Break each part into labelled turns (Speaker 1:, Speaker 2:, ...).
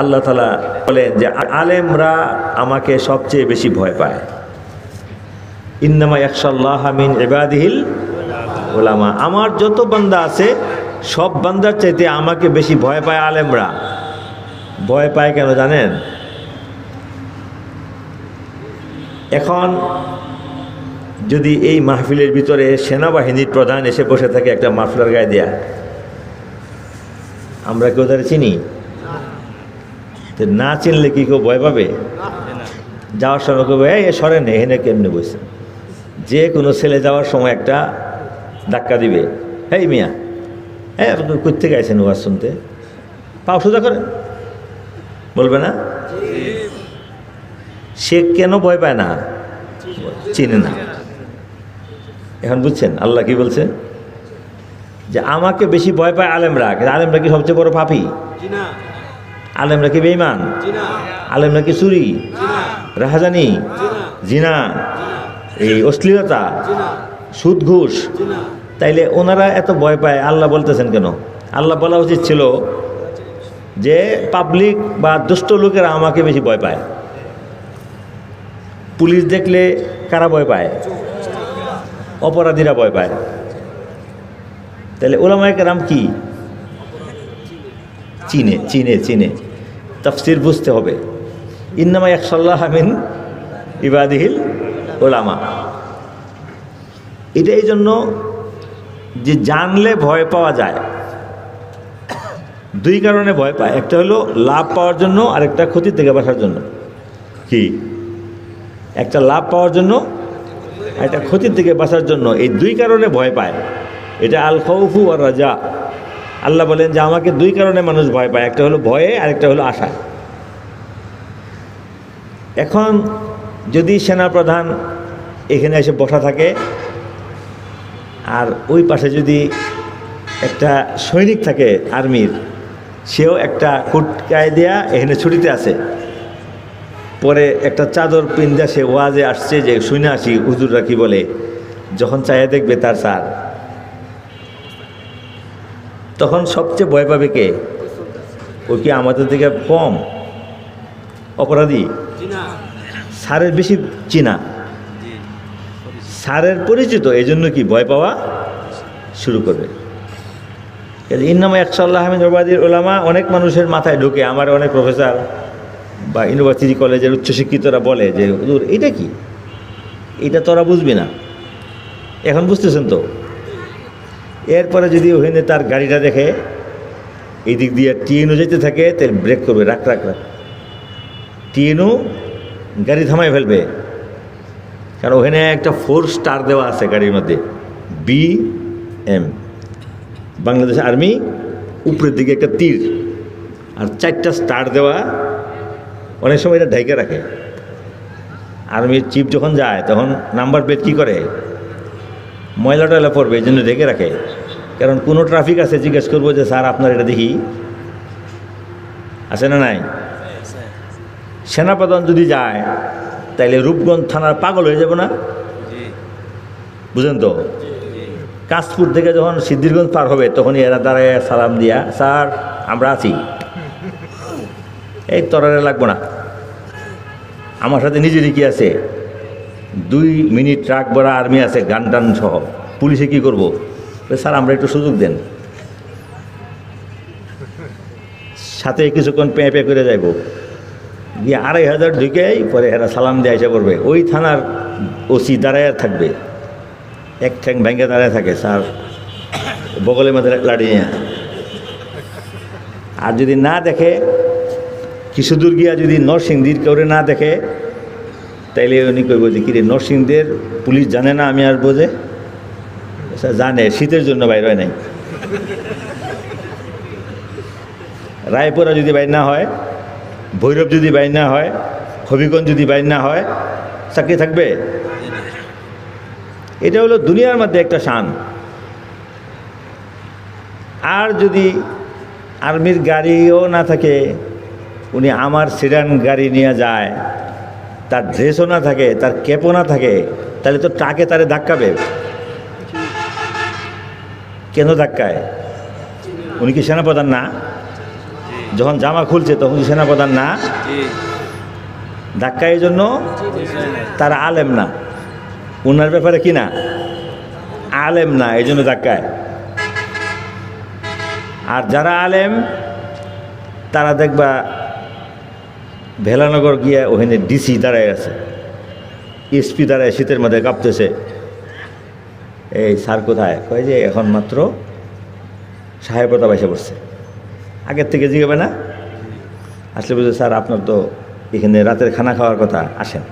Speaker 1: আল্লাহ তালা বলেন যে আলেমরা আমাকে সবচেয়ে বেশি ভয় পায়। ইন্নামা একশাল্লাহ মিন এবাদিহিল ওলামা আমার যত বান্দা আছে, সব বান্দার চাইতে আমাকে বেশি ভয় পায় আলেমরা। ভয় পায় কেন জানেন? এখন যদি এই মাহফিলের ভিতরে সেনাবাহিনীর প্রধান এসে বসে থাকে একটা মাফলার গায়ে দেয়া, আমরা কেউ তারা চিনি? তো না চিনলে কি কেউ ভয় পাবে? যাওয়ার সময় কেউ এই এ সরেন, এখানে কেমনে বসে? যে কোনো ছেলে যাওয়ার সময় একটা ধাক্কা দিবে। হেই, মিয়া হ্যাঁ আপনি কোথেকে আছেন ওয়াজ শুনতে? পাও সোজা করেন বলবে না? সে কেন ভয় পায় না? চিনে না। এখন বুঝছেন আল্লাহ কি বলছে? যে আমাকে বেশি ভয় পায় আলেমরা আলেমরা কি সবচেয়ে বড় পাপি? আলেমরা কি বেইমান আলেমরা কি চুরি? রাহাজানি? জিনা? এই অশ্লীলতা? সুদ ঘুষ? তাইলে ওনারা এত ভয় পায়, আল্লাহ বলতেছেন কেন? আল্লাহ বলা উচিত ছিল যে পাবলিক বা দুষ্ট লোকেরা আমাকে বেশি ভয় পায়। পুলিশ দেখলে কারা ভয় পায়? অপরাধীরা ভয় পায়। তাহলে ওলামায় কেরাম কি? চিনে চিনে চিনে। তফসির বুঝতে হবে। ইন্নামা একশাল্লাহ আমিন ইবাদিহিল ওলামা এটা এই জন্য যে জানলে ভয় পাওয়া যায়। দুই কারণে ভয় পায়। একটা হলো লাভ পাওয়ার জন্য আর একটা ক্ষতি থেকে বাসার জন্য। কি? একটা লাভ পাওয়ার জন্য একটা ক্ষতির থেকে বাঁচার জন্য। এই দুই কারণে ভয় পায়। এটা আল খৌফু আর রাজা আল্লাহ বলেন যে আমাকে দুই কারণে মানুষ ভয় পায়, একটা হলো ভয়ে আর একটা হলো আশা এখন যদি সেনাপ্রধান এখানে এসে বসা থাকে, আর ওই পাশে যদি একটা সৈনিক থাকে আর্মির, সেও একটা কুটকায় দেয়া এখানে ছুটিতে আছে। পরে একটা চাদর পিন্দা সে ওয়াজে আসছে যে শুনে আসি, হুজুররা কি বলে? যখন চাইয়া দেখবে তার স্যার। তখন সবচেয়ে ভয় পাবে কে? ও কি আমাদের থেকে কম? অপরাধী? স্যারের বেশি চিনা। স্যারের পরিচিত এই জন্য কি ভয় পাওয়া শুরু করবে? ইন্নামা একশাল্লাহ আহমেদ ওবাদির ওলামা অনেক মানুষের মাথায় ঢুকে। আমার অনেক প্রফেসর বা ইউনিভার্সিটি কলেজের উচ্চশিক্ষিতরা বলে যে এটা কি? এটা তোরা বুঝবি না। এখন বুঝতেছেন তো? এরপরে যদি ওখানে তার গাড়িটা দেখে এই দিক দিয়ে টিএনও যেতে থাকে, তাহলে ব্রেক করবে, রাখ রাখ রাখ। টিএনও গাড়ি থামাই ফেলবে। কারণ ওখানে একটা ফোর স্টার দেওয়া আছে গাড়ির মধ্যে, বি এম। বাংলাদেশ আর্মি উপরের দিকে একটা তীর, আর চারটা স্টার দেওয়া অনেক সময় এটা ঢেকে রাখে। আর্মির চিফ যখন যায়, তখন নাম্বার প্লেট কী করে? ময়লা টয়লা পড়বে, এই জন্য ঢেকে রাখে। কারণ কোনো ট্রাফিক আছে, জিজ্ঞেস করব যে, স্যার, আপনার এটা দেখি? আছে না নাই? সেনাপ্রধান যদি যায়, তাইলে রূপগঞ্জ থানার পাগল হয়ে যাব না? বুঝেন তো? কাশপুর থেকে যখন সিদ্ধিরগঞ্জ পার হবে, তখনই এরা দাঁড়ায় সালাম দিয়া, স্যার, আমরা আছি। এই তরারে লাগবো না। আমার সাথে নিজেরই কি আছে? দুই মিনিট ট্রাক ভরা আর্মি আছে, গান টান সহ। পুলিশে কি করব? স্যার, আমরা একটু সুযোগ দেন। সাথে কিছুক্ষণ পেঁ পেঁ করে যাইব। গিয়ে আড়াই হাজার ঢুকেই পরে এরা সালাম দিয়ে এসে পড়বে। ওই থানার ওসি দাঁড়ায় থাকবে। এক ঠ্যাং ভেঙে দাঁড়ায় থাকে, স্যার। বগলের মধ্যে লাড়ি নিয়ে। আর যদি না দেখে কিছু দূর গিয়া যদি নরসিংদীর কেউরে না দেখে তাইলে উনি কইব যে, কিরে নরসিংদের পুলিশ জানে না আমি আর বোঝে? জানে, শীতের জন্য বাইর হয় নাই। রায়পুরা যদি বাইর না হয়, ভৈরব যদি বাইর না হয়, হবিগঞ্জ যদি বাইর না হয়, চাকরি থাকবে? এটা হলো দুনিয়ার মধ্যে একটা শান। আর যদি আর্মির গাড়িও না থাকে, উনি আমার সিডান গাড়ি নিয়ে যায়। তার ড্রেসও না থাকে, তার ক্যাপও না থাকে, তাহলে তো ট্রাকে তারে ধাক্কাবে। কেন ধাক্কায়? উনি কি সেনাপ্রধান না? যখন জামা খুলছে তখন কি সেনাপ্রধান না? ধাক্কা এই জন্য তারা আলেম না। ওনার ব্যাপারে কি না? আলেম না এই জন্য ধাক্কায়। আর যারা আলেম, তারা দেখবা ভেলানগর গিয়া ওখানে ডিসি দাঁড়ায় আছে। এসপি দাঁড়ায় শীতের মধ্যে কাঁপতেছে। এই স্যার কোথায়? কয় যে এখন মাত্র সাহেবতা এসে পড়ছে। আগের থেকে জিগাবে না? আসলে বুঝে স্যার, আপনার তো এখানে রাতের খানা খাওয়ার কথা আসেন।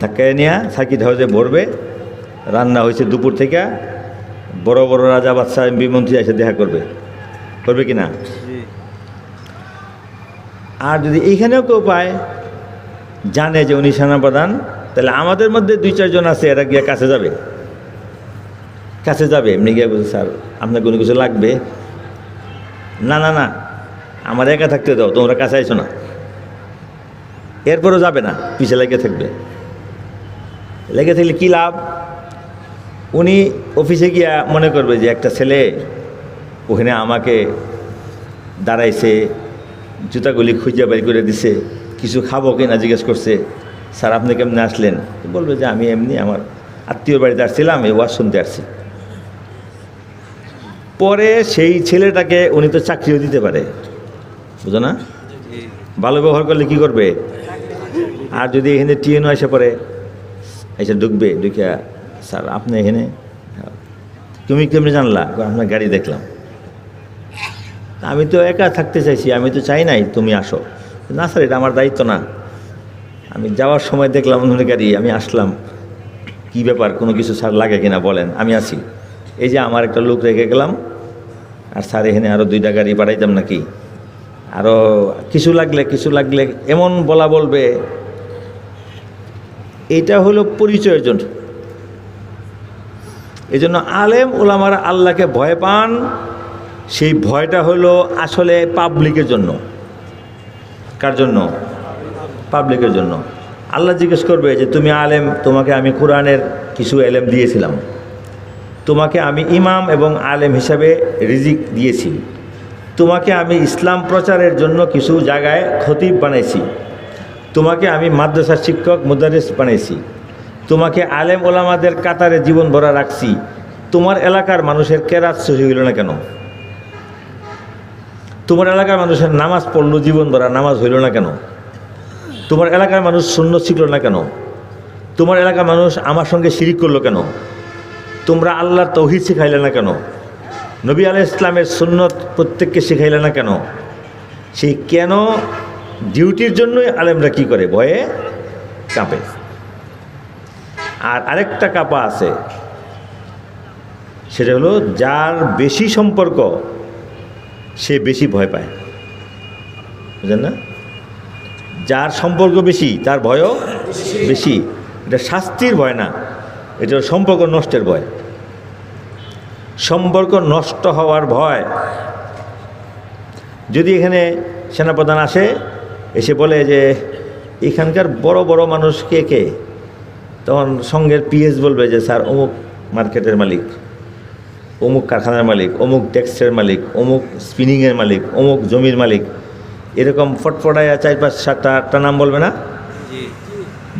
Speaker 1: ধাক্কায় নিয়ে সার্কিট হাউসে ভরবে। রান্না হয়েছে দুপুর থেকে। বড় বড় রাজা বাদশাহ, এমপি মন্ত্রী এসে দেখা করবে। করবে কি না? আর যদি এইখানেও কেউ পায়, জানে যে উনি সেনাপ্রধান, তাহলে আমাদের মধ্যে দুই চারজন আছে, এরা গিয়ে কাছে যাবে। কাছে যাবে। এমনি গিয়ে বলছে, স্যার, আপনার কোনো কিছু লাগবে? না না না, আমার একা থাকতে দাও, তোমরা কাছে আইছো না। এরপরও যাবে না, পিছে লেগে থাকবে। লেগে থাকলে কী লাভ? উনি অফিসে গিয়া মনে করবে যে একটা ছেলে ওখানে আমাকে দাঁড়াইছে জুতাগুলি খুঁজে বের করে দিছে, কিছু খাব কিনা জিজ্ঞেস করছে, স্যার, আপনি কেমনে আসলেন? বলবে যে, আমি এমনি আমার আত্মীয় বাড়িতে আসছিলাম, এই ওয়াজ শুনতে আসছি। পরে সেই ছেলেটাকে উনি তো চাকরিও দিতে পারে। বুঝো না? ভালো ব্যবহার করলে কি করবে? আর যদি এখানে টিএনও এসে পড়ে, এসে ঢুকবে ঢুকে স্যার, আপনি এখানে, তুমি কেমনি জানলা? আপনার গাড়ি দেখলাম। আমি তো একা থাকতে চাইছি, আমি তো চাই নাই, তুমি আসো। না স্যার, এটা আমার দায়িত্ব না। আমি যাওয়ার সময় দেখলাম অন্য গাড়ি, আমি আসলাম। কি ব্যাপার, কোনো কিছু স্যার লাগে কিনা বলেন, আমি আছি। এই যে আমার একটা লোক রেখে গেলাম, আর স্যার এখানে আরও দুইটা গাড়ি পাঠাইতাম নাকি? আরও কিছু লাগলে কিছু লাগলে এমন বলা বলবে। এটা হলো পরিচয়ের জন্য। এই জন্য আলেম ওলামারা আল্লাহকে ভয় পান সেই ভয়টা হলো আসলে পাবলিকের জন্য। কার জন্য? পাবলিকের জন্য। আল্লাহ জিজ্ঞেস করবে যে, তুমি আলেম, তোমাকে আমি কোরআনের কিছু এলেম দিয়েছিলাম। তোমাকে আমি ইমাম এবং আলেম হিসাবে রিজিক দিয়েছি। তোমাকে আমি ইসলাম প্রচারের জন্য কিছু জায়গায় খতিব বানাইছি। তোমাকে আমি মাদ্রাসার শিক্ষক, মুদারিস বানাইছি। তোমাকে আলেম ওলামাদের কাতারে জীবন ভরা রাখছি। তোমার এলাকার মানুষের কেরাত সহি হইল না কেন? তোমার এলাকার মানুষের নামাজ পড়ল, জীবন ভরা নামাজ হইল না কেন? তোমার এলাকার মানুষ শূন্য শিখল না কেন? তোমার এলাকার মানুষ আমার সঙ্গে শিরিক করল কেন? তোমরা আল্লাহর তৌহিদ শিখাইলে না কেন? নবী আলাহ ইসলামের সুন্নত প্রত্যেককে শিখাইলে না কেন? সেই কেন? ডিউটির জন্যই আলেমরা কি করে? ভয়ে কাঁপে। আর আরেকটা কাপা আছে, সেটা হলো যার বেশি সম্পর্ক সে বেশি ভয় পায়। বুঝলেন না? যার সম্পর্ক বেশি, তার ভয়ও বেশি। এটা শাস্তির ভয় না, এটা সম্পর্ক নষ্টের ভয়। সম্পর্ক নষ্ট হওয়ার ভয়। যদি এখানে সেনাপ্রধান আসে, এসে বলে যে, এখানকার বড় বড় মানুষ কে কে? তখন সঙ্গের পিএস বলবে যে, স্যার, অমুক মার্কেটের মালিক। অমুক কারখানার মালিক অমুক ট্যাক্সের মালিক অমুক স্পিনিংয়ের মালিক অমুক জমির মালিক এরকম ফটফটায় চার পাঁচ সাতটা আটটা নাম বলবে না?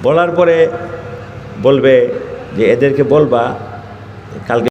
Speaker 1: বলার পরে বলবে যে এদেরকে বলবা কালকে